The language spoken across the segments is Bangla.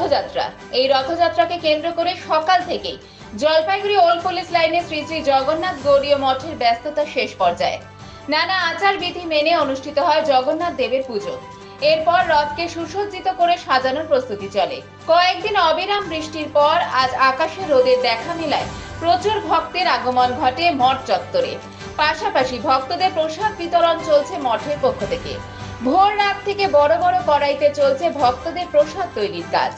রথযাত্রা। এই রথযাত্রাকে কেন্দ্র করে সকাল থেকেই জলপাইগুড়ি ওল্ড পুলিশ লাইনে শ্রী শ্রী জগন্নাথ গৌরীয় মঠের ব্যস্ততা শেষ পর্যায়ে। নানা আচার বিধি মেনে অনুষ্ঠিত হয় জগন্নাথ দেবের পুজো। এরপর রথকে সুসজ্জিত করে সাজানোর প্রস্তুতি চলে। কয়েকদিন অবিরাম বৃষ্টির পর আজ আকাশে রোদের দেখা মেলায় প্রচুর ভক্তের আগমন ঘটে মঠ চত্বরে। পাশাপাশি ভক্তদের প্রসাদ বিতরণ চলছে মঠের পক্ষ থেকে। ভোর রাত থেকে বড় বড় কড়াইতে চলছে ভক্তদের প্রসাদ তৈরির কাজ।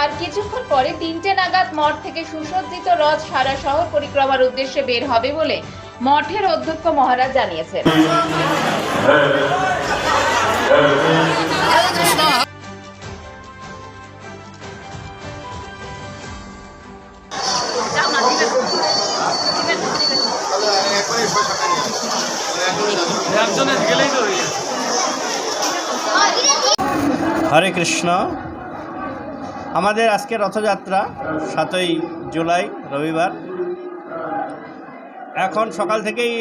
আর কিছুক্ষণ পরে তিনটে নাগাদ মঠ থেকে সুসজ্জিত রথ সারা শহর পরিক্রমার উদ্দেশ্যে বের হবে বলে মঠের অধ্যক্ষ মহারাজ জানিয়েছেন। একজনের গেলেই তো হয়ে যাবে। হরে কৃষ্ণ। আমাদের আজকে রথযাত্রা সাতই জুলাই, রবিবার। এখন সকাল থেকেই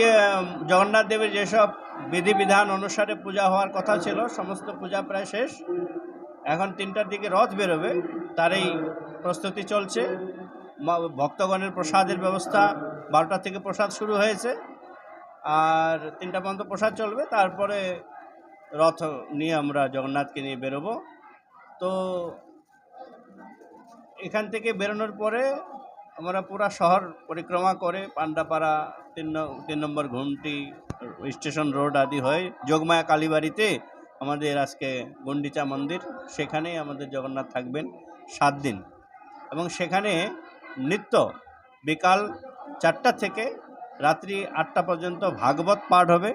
জগন্নাথ দেবের যেসব বিধিবিধান অনুসারে পূজা হওয়ার কথা ছিল, সমস্ত পূজা প্রায় শেষ। এখন তিনটার দিকে রথ বেরোবে তারই প্রস্তুতি চলছে। ভক্তগণের প্রসাদের ব্যবস্থা বারোটা থেকে প্রসাদ শুরু হয়েছে। আর তিনটা পর্যন্ত প্রসাদ চলবে, তারপরে রথ নিয়ে আমরা জগন্নাথকে নিয়ে বেরোবো। তো এখান থেকে বেরোনোর পরে আমরা পুরা শহর পরিক্রমা করে পান্ডাপাড়া, তিন তিন নম্বর ঘুমটি, স্টেশন রোড আদি হয়ে যোগমায়া কালীবাড়িতে আমাদের আজকে গন্ডিচা মন্দির, সেখানেই আমাদের জগন্নাথ থাকবেন সাত দিন। এবং সেখানে নিত্য বিকাল চারটা থেকে রাত্রি আটটা পর্যন্ত ভাগবত পাঠ হবে।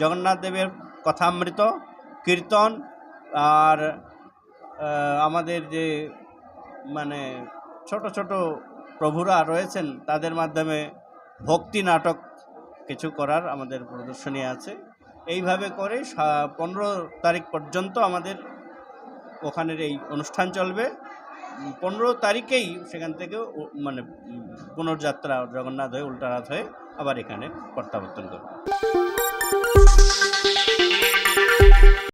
জগন্নাথ দেবের কথামৃত, কীর্তন আর আমাদের যে মানে ছোট ছোট প্রভুরা রয়েছেন, তাদের মাধ্যমে ভক্তি নাটক কিছু করার আমাদের প্রদর্শনী আছে। এইভাবে করে পনেরো তারিখ পর্যন্ত আমাদের ওখানের এই অনুষ্ঠান চলবে। পনেরো তারিখেই সেখান থেকে মানে পুনর্যাত্রা জগন্নাথ হয়ে, উল্টারাত হয়ে আবার এখানে প্রত্যাবর্তন করবে।